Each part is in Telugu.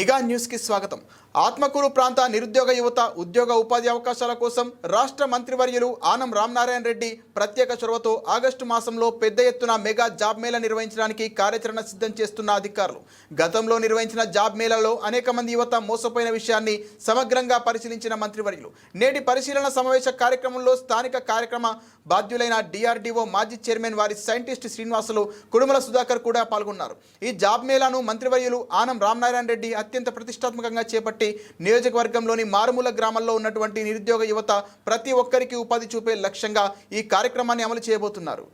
నిఘా న్యూస్కి స్వాగతం. ఆత్మకూరు ప్రాంత నిరుద్యోగ యువత ఉద్యోగ ఉపాధి అవకాశాల కోసం రాష్ట్ర మంత్రివర్యులు ఆనం రామనారాయణ రెడ్డి ప్రత్యేక చొరవతో ఆగస్టు మాసంలో పెద్ద ఎత్తున మెగా జాబ్ మేళా నిర్వహించడానికి కార్యాచరణ సిద్ధం చేస్తున్న అధికారులు. గతంలో నిర్వహించిన జాబ్ మేళాలో అనేక మంది యువత మోసపోయిన విషయాన్ని సమగ్రంగా పరిశీలించిన మంత్రివర్యులు. నేటి పరిశీలన సమావేశ కార్యక్రమంలో స్థానిక కార్యక్రమ బాధ్యులైన డిఆర్డీఓ మాజీ చైర్మన్ వారి సైంటిస్ట్ శ్రీనివాసులు కుడుమల సుధాకర్ కూడా పాల్గొన్నారు. ఈ జాబ్ మేళాను మంత్రివర్యులు ఆనం రామనారాయణ రెడ్డి అత్యంత ప్రతిష్టాత్మకంగా చేపట్టి నియోజకవర్గంలోని మారుమూల గ్రామాల్లో ఉన్నటువంటి నిరుద్యోగ యువత ప్రతి ఒక్కరికి ఉపాధి చూపే లక్ష్యంగా ఈ కార్యక్రమాన్ని అమలు చేయబోతున్నారు.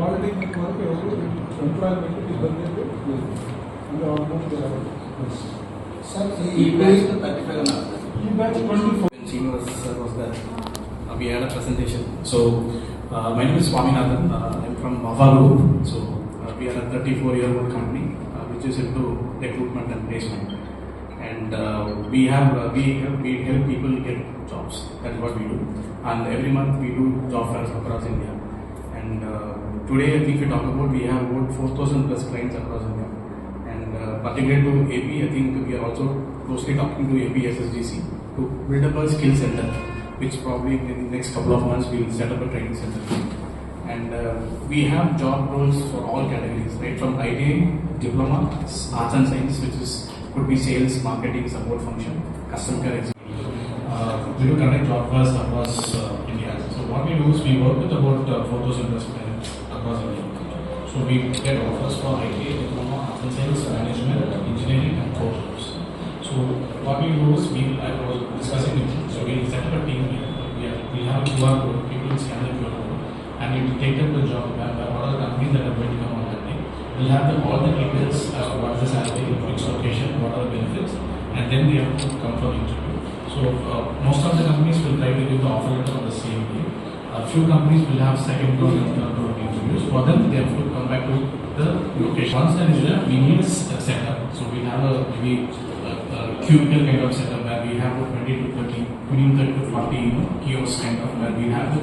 పాలిటెక్నిక్ వరకు ఎవరు ఎంప్లాయ్మెంట్ ఇబ్బంది లేదు. ఆల్మోస్ట్ సార్ ఈ బ్యాచ్ థర్టీ ఫైవ్ ఉన్నారు Was we had a presentation. So, uh, my name is Swaminathan. Uh, I'm from Mava Group. So, uh, we are a 34 year old company uh, which is into recruitment and placement. And uh, we have uh, we help, we help people get jobs. That's what we do. And every month we do job fairs across India. And uh, today, I think we talk about we have about 4,000 plus clients across India. And uh, particularly to AP, I think we are also closely talking to AP SSGC to build up a skill center, which probably in the next couple of months we will set up a training center. And uh, we have job roles for all categories, right from IT, diploma, arts and science, which is could be sales, marketing, support function, customer care. Uh, we do conduct job fairs across uh, India. So what we do is we work with about uh, 4,000 plus clients across India. So we get offers for IT, diploma, arts and science, management, engineering, and core jobs. So what we do is we, I was discussing with you, so we set up a team here. We have, we have a QR code, people scan the QR code, and we will take them to job, and what are the companies that are going to come on that day. We'll have the, all the details to what is the salary, which location, what are the benefits, and then they have to come for interview. So uh, most of the companies will try to give the offer letter on the same day. A few companies will have second round and third round interviews. For them, they have to come back to the location. Once that is there, we need a setup. So we have a maybe cubicle kind of setup where we have a 20 to 30, between 30 to 40 you know, kiosks kind of where we have the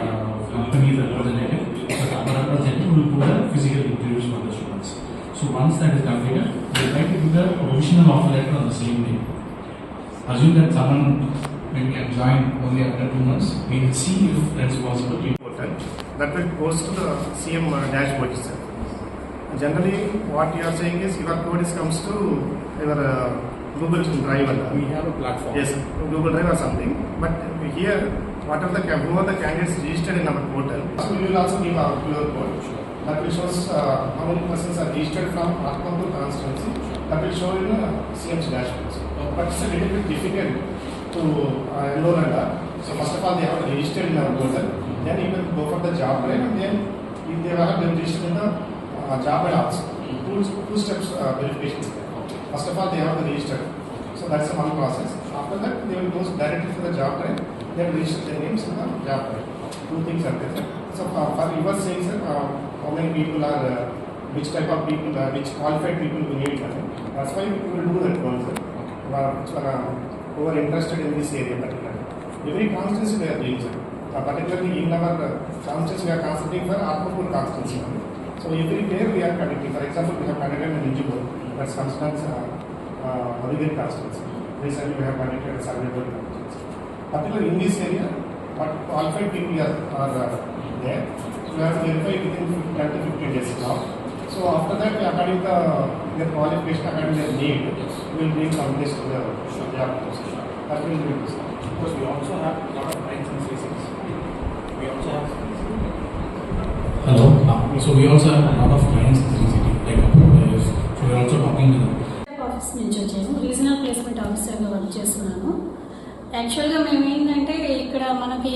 uh, company representative. The company representative will put the physical interviews for the students. So once that is completed, we try to give the provisional offer letter on the same day. Assume that someone maybe can join only after two months. We will see if that's possible. That will goes to the CM uh, dashboard itself. Generally, what you are saying is your code is comes to your uh, Google Drive. and all. we have a platform. Yes, Google Drive or something. But here, whatever the who are the candidates registered in our portal, so we will also give our QR code. That will show uh, how many persons are registered from Arkampur constituency. That will show in the CM's dashboard. But it's a little bit difficult to uh, enroll and all. So first of all, they have to register in our portal. Then you can go for the job drive and then if they have been registered in the uh, job drive also. Two, two steps uh, verification. First of all, they have to register. So that's one process. After that, they will go directly to the job drive. They will register their names in the job drive. Two things are there. So uh, for your saying, sir, uh, how many people are, uh, which type of people, uh, which qualified people we need. sir. That's why we will do that one, sir. Uh, who are interested in this area particularly. Every constituency we are doing, sir. Uh, particularly in our uh, we are concentrating for constituency. only. So every day we are conducting. For example, we have conducted in Nijipur. That's constituency, uh, uh, Origen constituency. Recently, we have conducted a survey board constituency. Particularly in this area, what qualified people are, are uh, there. So we have verify within 10 to 15 days now. So after that, according to their qualification, according to their need, we will bring companies to the job post. That will be this. Because we also have a lot of clients in C6. We also have. Hello. Uh, so we also have a lot of clients నుంచి వచ్చాను రీజనల్ ప్లేస్మెంట్ ఆఫీసర్గా వర్క్ చేస్తున్నాను. యాక్చువల్గా మేము ఏంటంటే ఇక్కడ మనకి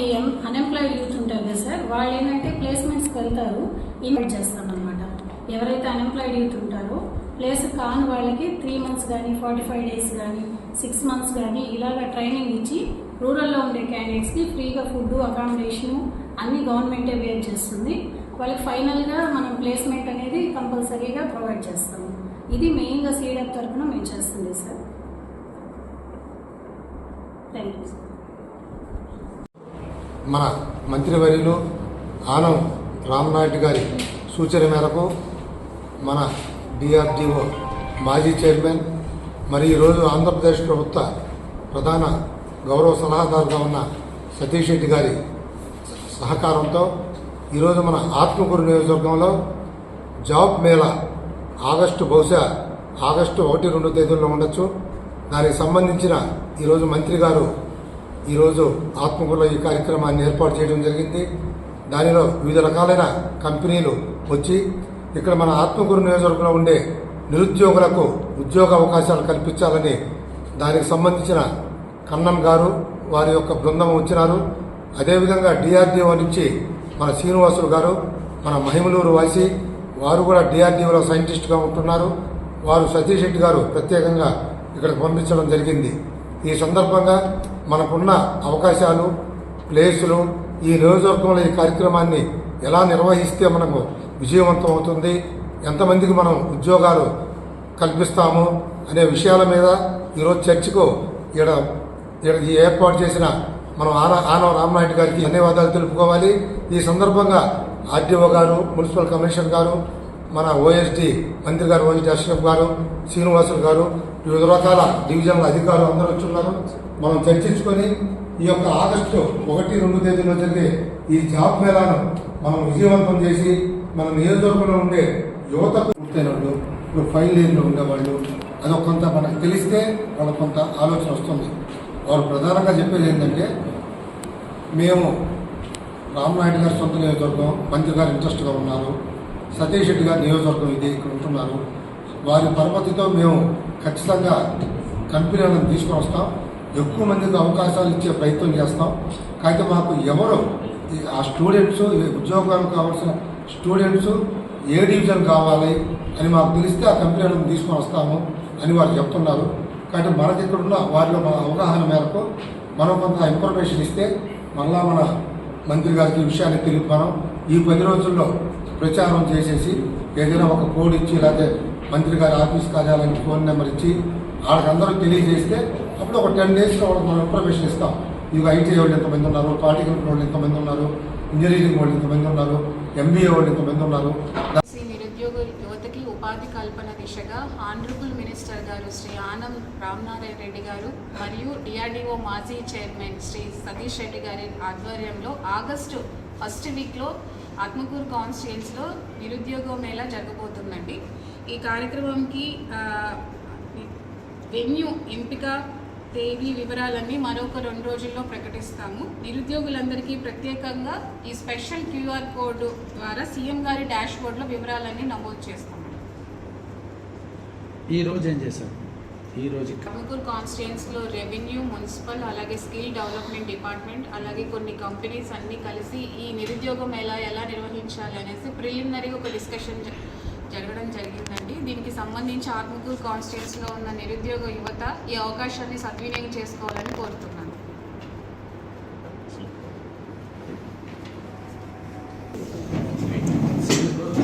అన్ఎంప్లాయిడ్ యూత్ ఉంటారు కదా సార్ వాళ్ళు ఏంటంటే ప్లేస్మెంట్స్కి వెళ్తారు ఇన్వైట్ చేస్తామన్నమాట. అనమాట ఎవరైతే అన్ఎంప్లాయిడ్ యూత్ ఉంటారో ప్లేస్ కాని వాళ్ళకి త్రీ మంత్స్ కానీ ఫార్టీ ఫైవ్ డేస్ కానీ సిక్స్ మంత్స్ కానీ ఇలాగ ట్రైనింగ్ ఇచ్చి రూరల్లో ఉండే క్యాండిడేట్స్కి ఫ్రీగా ఫుడ్ అకామిడేషను అన్నీ గవర్నమెంటే వేర్ చేస్తుంది. వాళ్ళకి ఫైనల్గా మనం ప్లేస్మెంట్ అనేది కంపల్సరీగా ప్రొవైడ్ చేస్తాము. ఇది మెయిన్గా సీడప్ తరఫున మేము చేస్తుంది సార్ థ్యాంక్ యూ సార్ మన మంత్రివర్యులు ఆనం రామ్నాయుడు గారి సూచన మేరకు మన డిఆర్డిఓ మాజీ చైర్మన్ మరి ఈరోజు ఆంధ్రప్రదేశ్ ప్రభుత్వ ప్రధాన గౌరవ సలహాదారుగా ఉన్న సతీష్ రెడ్డి గారి సహకారంతో ఈరోజు మన ఆత్మకూరు నియోజకవర్గంలో జాబ్ మేళా ఆగస్టు బహుశా ఆగస్టు ఒకటి రెండు తేదీల్లో ఉండొచ్చు. దానికి సంబంధించిన ఈరోజు మంత్రి గారు ఈరోజు ఆత్మకూరులో ఈ కార్యక్రమాన్ని ఏర్పాటు చేయడం జరిగింది. దానిలో వివిధ రకాలైన కంపెనీలు వచ్చి ఇక్కడ మన ఆత్మకూరు నియోజకవర్గంలో ఉండే నిరుద్యోగులకు ఉద్యోగ అవకాశాలు కల్పించాలని దానికి సంబంధించిన కన్నం గారు వారి యొక్క బృందం వచ్చినారు. అదేవిధంగా డిఆర్డీఓ నుంచి మన శ్రీనివాసులు గారు మన మహిమలూరు వాసి వారు కూడా డిఆర్డీఓలో సైంటిస్ట్గా ఉంటున్నారు. వారు సతీష్ రెడ్డి గారు ప్రత్యేకంగా ఇక్కడికి పంపించడం జరిగింది. ఈ సందర్భంగా మనకున్న అవకాశాలు ప్లేసులు ఈ నియోజకవర్గంలో ఈ కార్యక్రమాన్ని ఎలా నిర్వహిస్తే మనకు విజయవంతం అవుతుంది ఎంతమందికి మనం ఉద్యోగాలు కల్పిస్తాము అనే విషయాల మీద ఈరోజు చర్చకు ఇక్కడ ఇక్కడ ఈ ఏర్పాటు చేసిన మనం ఆన ఆనవ రామనాయుడు గారికి ధన్యవాదాలు తెలుపుకోవాలి. ఈ సందర్భంగా ఆర్డీఓ గారు మున్సిపల్ కమిషనర్ గారు మన ఓఎస్డి మంత్రి గారు ఓఎస్డి అష్రఫ్ గారు శ్రీనివాసులు గారు వివిధ రకాల డివిజన్ల అధికారులు అందరూ వచ్చున్నారు. మనం చర్చించుకొని ఈ యొక్క ఆగస్టు ఒకటి రెండు తేదీలో జరిగే ఈ జాబ్ మేళాను మనం విజయవంతం చేసి మన నియోజకవర్గంలో ఉండే యువతకు పూర్తయిన వాళ్ళు ఇప్పుడు ఫైనల్ ఇయర్లో ఉండేవాళ్ళు అది కొంత మనకు తెలిస్తే వాళ్ళకు కొంత ఆలోచన వస్తుంది. వారు ప్రధానంగా చెప్పేది ఏంటంటే మేము రామనాయుడు గారి సొంత నియోజకవర్గం మంత్రి గారు ఇంట్రెస్ట్గా ఉన్నారు. సతీష్ రెడ్డి గారి నియోజకవర్గం ఇది ఇక్కడ ఉంటున్నారు. వారి పరపతితో మేము ఖచ్చితంగా కంపెనీలను తీసుకొని వస్తాం. ఎక్కువ మందికి అవకాశాలు ఇచ్చే ప్రయత్నం చేస్తాం. కాకపోతే మాకు ఎవరు ఆ స్టూడెంట్స్ ఉద్యోగాలకు కావాల్సిన స్టూడెంట్స్ ఏ డివిజన్ కావాలి అని మాకు తెలిస్తే ఆ కంపెనీలను తీసుకొని వస్తాము అని వారు చెప్తున్నారు. కాబట్టి మనకి ఇక్కడ ఉన్న వారిలో మన అవగాహన మేరకు మనం కొంత ఇన్ఫర్మేషన్ ఇస్తే మళ్ళా మన మంత్రి గారికి ఈ విషయాన్ని తెలిపి ఈ పది రోజుల్లో ప్రచారం చేసేసి ఏదైనా ఒక కోడ్ ఇచ్చి లేకపోతే మంత్రి గారి ఆఫీస్ కార్యాలయానికి ఫోన్ నెంబర్ ఇచ్చి వాళ్ళకందరూ తెలియజేస్తే అప్పుడు ఒక టెన్ డేస్లో వాళ్ళకి మనం ఇన్ఫర్మేషన్ ఇస్తాం. ఇవి ఐటీఐ వాళ్ళు ఎంతమంది ఉన్నారు పార్టికల్ వాళ్ళు ఎంతమంది ఉన్నారు ఇంజనీరింగ్ వాళ్ళు ఎంతమంది ఉన్నారు ఎంబీఏ వాళ్ళు ఎంతమంది ఉన్నారు. శ్రీ యువతకి ఉపాధి కల్పన దిశగా ఆనరబుల్ మినిస్టర్ గారు శ్రీ ఆనం రామనారాయణ రెడ్డి గారు మరియు డిఆర్డిఓ మాజీ చైర్మన్ శ్రీ సతీష్ రెడ్డి గారి ఆధ్వర్యంలో ఆగస్టు ఫస్ట్ వీక్లో ఆత్మకూరు కాన్స్టిట్యున్స్లో నిరుద్యోగ మేళా జరగబోతుందండి. ఈ కార్యక్రమంకి వెన్యూ ఎంపిక తేదీ వివరాలన్నీ మరొక రెండు రోజుల్లో ప్రకటిస్తాము. నిరుద్యోగులందరికీ ప్రత్యేకంగా ఈ స్పెషల్ క్యూఆర్ కోడ్ ద్వారా సీఎం గారి డాష్ బోర్డ్లో వివరాలన్నీ నమోదు చేస్తాము. ఈ రోజు ఏం చేశారు? ఈ రోజు కమకూర్ కాన్స్టిట్యున్స్లో రెవెన్యూ మున్సిపల్ అలాగే స్కిల్ డెవలప్మెంట్ డిపార్ట్మెంట్ అలాగే కొన్ని కంపెనీస్ అన్నీ కలిసి ఈ నిరుద్యోగ మేళా ఎలా నిర్వహించాలి అనేసి ప్రిలిమినరీ ఒక డిస్కషన్ జరగడం జరిగిందండి. దీనికి సంబంధించి ఆత్మకూరు కాన్స్టిట్యున్స్లో ఉన్న నిరుద్యోగ యువత ఈ అవకాశాన్ని సద్వినియోగం చేసుకోవాలని కోరుతున్నాను.